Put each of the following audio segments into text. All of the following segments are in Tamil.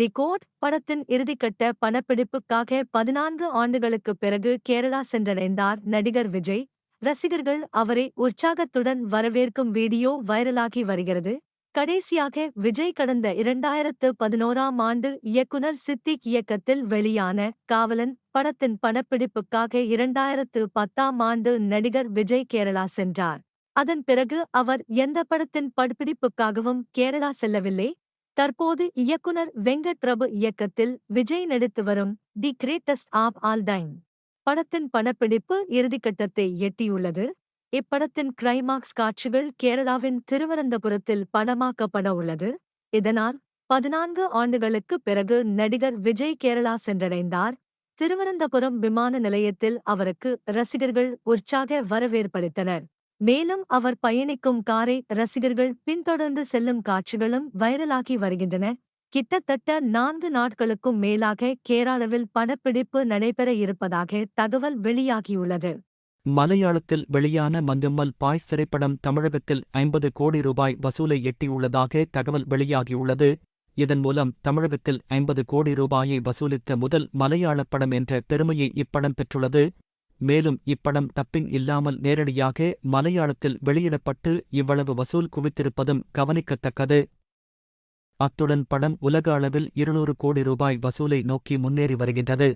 தி கோட் படத்தின் இறுதிக்கட்ட பணப்பிடிப்புக்காக பதினான்கு ஆண்டுகளுக்குப் பிறகு கேரளா சென்றடைந்தார் நடிகர் விஜய். ரசிகர்கள் அவரை உற்சாகத்துடன் வரவேற்கும் வீடியோ வைரலாகி வருகிறது. கடைசியாக விஜய் கடந்த இரண்டாயிரத்து பதினோராம் ஆண்டு இயக்குனர் சித்திக் இயக்கத்தில் வெளியான காவலன் படத்தின் படப்பிடிப்புக்காக இரண்டாயிரத்து பத்தாம் ஆண்டு நடிகர் விஜய் கேரளா சென்றார். அதன் பிறகு அவர் எந்த படத்தின் படப்பிடிப்புக்காகவும் கேரளா செல்லவில்லை. தற்போது இயக்குனர் வெங்கட் பிரபு இயக்கத்தில் விஜய் நடித்து வரும் the greatest of all time படத்தின் படப்பிடிப்பு இறுதிக்கட்டத்தை எட்டியுள்ளது. இப்படத்தின் கிளைமாக்ஸ் காட்சிகள் கேரளாவின் திருவனந்தபுரத்தில் படமாக்கப்பட உள்ளது. இதனால் பதினான்கு ஆண்டுகளுக்கு பிறகு நடிகர் விஜய் கேரளா சென்றடைந்தார். திருவனந்தபுரம் விமான நிலையத்தில் அவருக்கு ரசிகர்கள் உற்சாக வரவேற்பளித்தனர் மேலும் அவர் பயணிக்கும் காரை ரசிகர்கள் பின்தொடர்ந்து செல்லும் காட்சிகளும் வைரலாகி வருகின்றன. கிட்டத்தட்ட நான்கு நாட்களுக்கும் மேலாக கேரளாவில் படப்பிடிப்பு நடைபெற இருப்பதாக தகவல் வெளியாகியுள்ளது. மலையாளத்தில் வெளியான மங்கம்மல் பாய்ஸ் திரைப்படம் தமிழகத்தில் ஐம்பது கோடி ரூபாய் வசூலை எட்டியுள்ளதாக தகவல் வெளியாகியுள்ளது. இதன் மூலம் தமிழகத்தில் ஐம்பது கோடி ரூபாயை வசூலித்த முதல் மலையாளப் படம் என்ற பெருமையை இப்படம் பெற்றுள்ளது. மேலும் இப்படம் தப்பின் இல்லாமல் நேரடியாக மலையாளத்தில் வெளியிடப்பட்டு இவ்வளவு வசூல் குவித்திருப்பதும் கவனிக்கத்தக்கது. அத்துடன் படம் உலக அளவில் இருநூறு கோடி ரூபாய் வசூலை நோக்கி முன்னேறி வருகின்றது.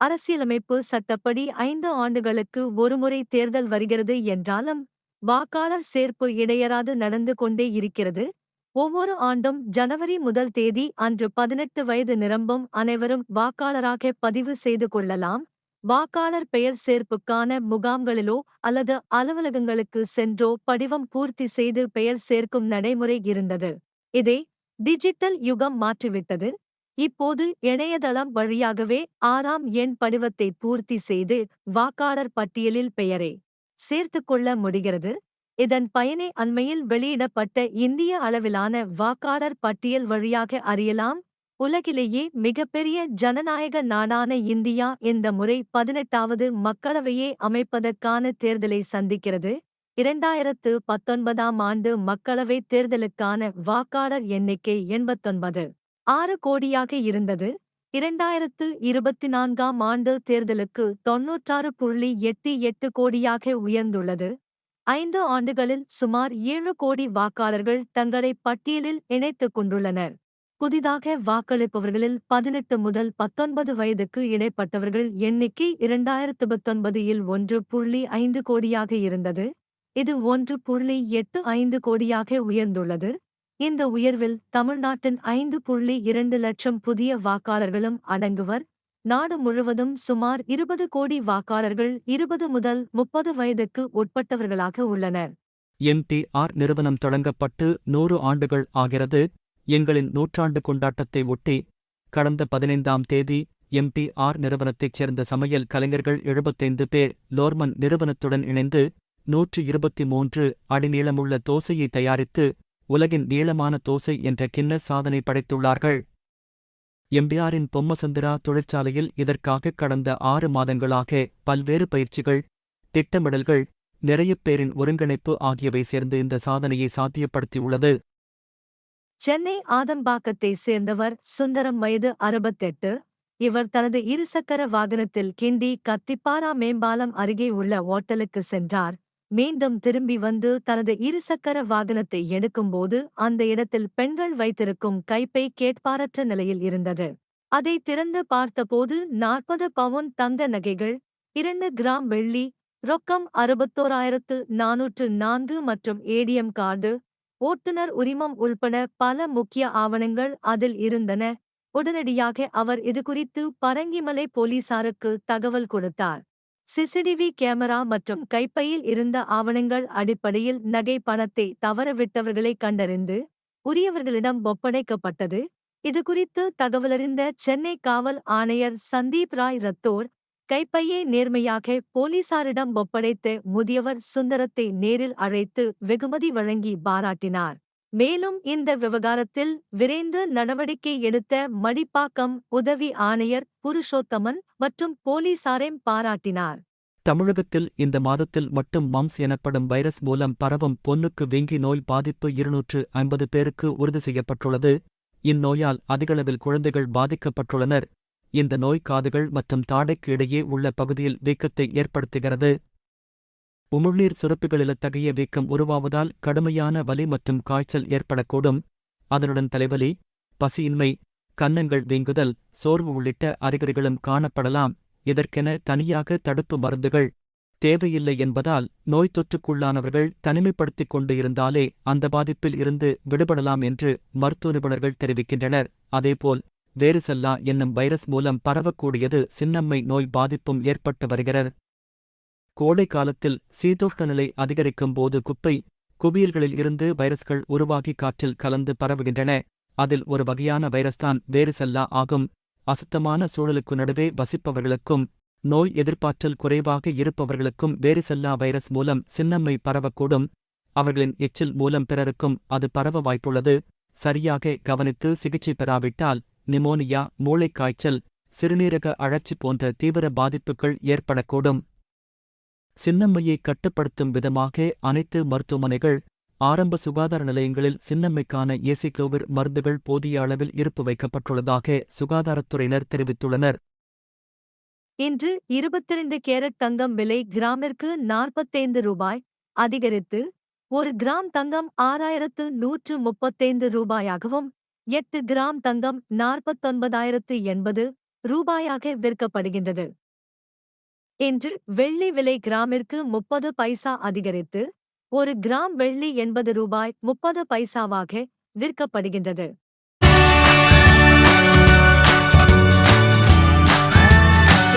அரசியலமைப்பு சட்டப்படி ஐந்து ஆண்டுகளுக்கு ஒருமுறை தேர்தல் வருகிறது என்றாலும் வாக்காளர் சேர்ப்பு இடையறாது நடந்து கொண்டே இருக்கிறது. ஒவ்வொரு ஆண்டும் ஜனவரி முதல் தேதி அன்று பதினெட்டு வயது நிரம்பும் அனைவரும் வாக்காளராக பதிவு செய்து கொள்ளலாம். வாக்காளர் பெயர் சேர்ப்புக்கான முகாம்களிலோ அல்லது அலுவலகங்களுக்கு சென்றோ படிவம் பூர்த்தி செய்து பெயர் சேர்க்கும் நடைமுறை இருந்தது. இதை டிஜிட்டல் யுகம் மாற்றிவிட்டது. இப்போது இணையதளம் வழியாகவே ஆறாம் எண் படிவத்தை பூர்த்தி செய்து வாக்காளர் பட்டியலில் பெயரை சேர்த்துக்கொள்ள முடிகிறது. இதன் பயனை அண்மையில் வெளியிடப்பட்ட இந்திய அளவிலான வாக்காளர் பட்டியல் வழியாக அறியலாம். உலகிலேயே மிகப்பெரிய ஜனநாயக நாடான இந்தியா இந்த முறை பதினெட்டாவது மக்களவையை அமைப்பதற்கான தேர்தலை சந்திக்கிறது. இரண்டாயிரத்து பத்தொன்பதாம் ஆண்டு மக்களவைத் தேர்தலுக்கான வாக்காளர் எண்ணிக்கை எண்பத்தொன்பது. ஆறு கோடியாக இருந்தது. இரண்டாயிரத்து இருபத்தி நான்காம் ஆண்டு தேர்தலுக்கு தொன்னூற்றாறு புள்ளி எட்டு எட்டு கோடியாக உயர்ந்துள்ளது. ஐந்து ஆண்டுகளில் சுமார் ஏழு கோடி வாக்காளர்கள் தங்களை பட்டியலில் இணைத்துக் கொண்டுள்ளனர். புதிதாக வாக்களிப்பவர்களில் பதினெட்டு முதல் பத்தொன்பது வயதுக்கு இடைப்பட்டவர்கள் எண்ணிக்கை இரண்டாயிரத்து பத்தொன்பது இல் ஒன்று புள்ளி ஐந்து கோடியாக இருந்தது. இது ஒன்று புள்ளி எட்டு ஐந்து கோடியாக உயர்ந்துள்ளது. இந்த உயர்வில் தமிழ்நாட்டின் ஐந்து புள்ளி இரண்டு லட்சம் புதிய வாக்காளர்களும் அடங்குவர். நாடு முழுவதும் சுமார் இருபது கோடி வாக்காளர்கள் இருபது முதல் முப்பது வயதுக்கு உட்பட்டவர்களாக உள்ளனர். எம்டிஆர் நிறுவனம் தொடங்கப்பட்டு நூறு ஆண்டுகள் ஆகிறது. எங்களின் நூற்றாண்டு கொண்டாட்டத்தை ஒட்டி கடந்த பதினைந்தாம் தேதி எம்பிஆர் நிறுவனத்தைச் சேர்ந்த சமையல் கலைஞர்கள் எழுபத்தைந்து பேர் லோர்மன் நிறுவனத்துடன் இணைந்து நூற்று இருபத்தி மூன்று அடி நீளமுள்ள தோசையை தயாரித்து உலகின் நீளமான தோசை என்ற கின்ன சாதனை படைத்துள்ளார்கள். எம்பிஆரின் பொம்மசந்திரா தொழிற்சாலையில் இதற்காக கடந்த ஆறு மாதங்களாக பல்வேறு பயிற்சிகள் திட்டமிடல்கள் நிறைய பேரின் ஒருங்கிணைப்பு ஆகியவை சேர்ந்து இந்த சாதனையை சாத்தியப்படுத்தியுள்ளது. சென்னை ஆதம்பாக்கத்தை சேர்ந்தவர் சுந்தரம் வயது அறுபத்தெட்டு. இவர் தனது இருசக்கர வாகனத்தில் கிண்டி கத்திப்பாரா மேம்பாலம் அருகே உள்ள ஓட்டலுக்கு சென்றார். மீண்டும் திரும்பி வந்து தனது இருசக்கர வாகனத்தை எடுக்கும்போது அந்த இடத்தில் பெண்கள் வைத்திருக்கும் கைப்பை கேட்பாரற்ற நிலையில் இருந்தது. அதை திறந்து பார்த்தபோது நாற்பது பவுன் தங்க நகைகள் இரண்டு கிராம் வெள்ளி ரொக்கம் அறுபத்தோராயிரத்து நானூற்று நான்கு மற்றும் ஏடிஎம் கார்டு ஓட்டுநர் உரிமம் உள்பட பல முக்கிய ஆவணங்கள் அதில் இருந்தன. உடனடியாக அவர் இதுகுறித்து பரங்கிமலை போலீசாருக்கு தகவல் கொடுத்தார். சிசிடிவி கேமரா மற்றும் கைப்பையில் இருந்த ஆவணங்கள் அடிப்படையில் நகை பணத்தை தவறவிட்டவர்களை கண்டறிந்து உரியவர்களிடம் ஒப்படைக்கப்பட்டது. இதுகுறித்து தகவலறிந்த சென்னை காவல் ஆணையர் சந்தீப் ராய் ரத்தோர் கைப்பையை நேர்மையாக போலீசாரிடம் ஒப்படைத்த முதியவர் சுந்தரத்தை நேரில் அழைத்து வெகுமதி வழங்கி பாராட்டினார். மேலும் இந்த விவகாரத்தில் விரைந்து நடவடிக்கை எடுத்த மடிப்பாக்கம் உதவி ஆணையர் புருஷோத்தமன் மற்றும் போலீசாரையும் பாராட்டினார். தமிழகத்தில் இந்த மாதத்தில் மட்டும் மம்ஸ் எனப்படும் வைரஸ் மூலம் பரவும் பொன்னுக்கு வெங்கி நோய் பாதிப்பு இருநூற்று ஐம்பது பேருக்கு உறுதி செய்யப்பட்டுள்ளது. இந்நோயால் அதிகளவில் குழந்தைகள் பாதிக்கப்பட்டுள்ளனர். இந்த நோய் காதுகள் மற்றும் தாடைக்கு இடையே உள்ள பகுதியில் வீக்கத்தை ஏற்படுத்துகிறது. உமிழ்நீர் சுரப்புகளில் அத்தகைய வீக்கம் உருவாவதால் கடுமையான வலி மற்றும் காய்ச்சல் ஏற்படக்கூடும். அதனுடன் தலைவலி பசியின்மை கன்னங்கள் வீங்குதல் சோர்வு உள்ளிட்ட அறிகுறிகளும் காணப்படலாம். இதற்கென தனியாக தடுப்பு மருந்துகள் தேவையில்லை என்பதால் நோய் தொற்றுக்குள்ளானவர்கள் தனிமைப்படுத்திக் கொண்டு இருந்தாலே அந்த பாதிப்பில் இருந்து விடுபடலாம் என்று மருத்துவ நிபுணர்கள் தெரிவிக்கின்றனர். அதேபோல் வேறுசெல்லா என்னும் வைரஸ் மூலம் பரவக்கூடியது சின்னம்மை நோய் பாதிப்பும் ஏற்பட்டு வருகிறது. கோடை காலத்தில் சீதோஷ்ண நிலை அதிகரிக்கும் போது குப்பை குவியல்களில் இருந்து வைரஸ்கள் உருவாகி காற்றில் கலந்து பரவுகின்றன. அதில் ஒரு வகையான வைரஸ்தான் வேறுசெல்லா ஆகும். அசுத்தமான சூழலுக்கு நடுவே வசிப்பவர்களுக்கும் நோய் எதிர்ப்பாற்றல் குறைவாக இருப்பவர்களுக்கும் வேறுசெல்லா வைரஸ் மூலம் சின்னம்மை பரவக்கூடும். அவர்களின் எச்சில் மூலம் பிறருக்கும் அது பரவ வாய்ப்புள்ளது. சரியாக கவனித்து சிகிச்சை பெறாவிட்டால் நிமோனியா மூளைக்காய்ச்சல் சிறுநீரக அழற்சி போன்ற தீவிர பாதிப்புகள் ஏற்படக்கூடும். சின்னம்மையை கட்டுப்படுத்தும் விதமாக அனைத்து மருத்துவமனைகள் ஆரம்ப சுகாதார நிலையங்களில் சின்னம்மைக்கான ஏசிக்ளோவிர் மருந்துகள் போதிய அளவில் இருப்பு வைக்கப்பட்டுள்ளதாக சுகாதாரத்துறையினர் தெரிவித்துள்ளனர். இன்று இருபத்திரண்டு கேரட் தங்கம் விலை கிராமிற்கு நாற்பத்தைந்து ரூபாய் அதிகரித்து ஒரு கிராம் தங்கம் ஆறாயிரத்து நூற்று முப்பத்தைந்து ரூபாயாகவும் எட்டு கிராம் தங்கம் நாற்பத்தொன்பதாயிரத்து எண்பது ரூபாயாக விற்கப்படுகின்றது. இன்று வெள்ளி விலை கிராமிற்கு முப்பது பைசா அதிகரித்து ஒரு கிராம் வெள்ளி எண்பது ரூபாய் முப்பது பைசாவாக விற்கப்படுகின்றது.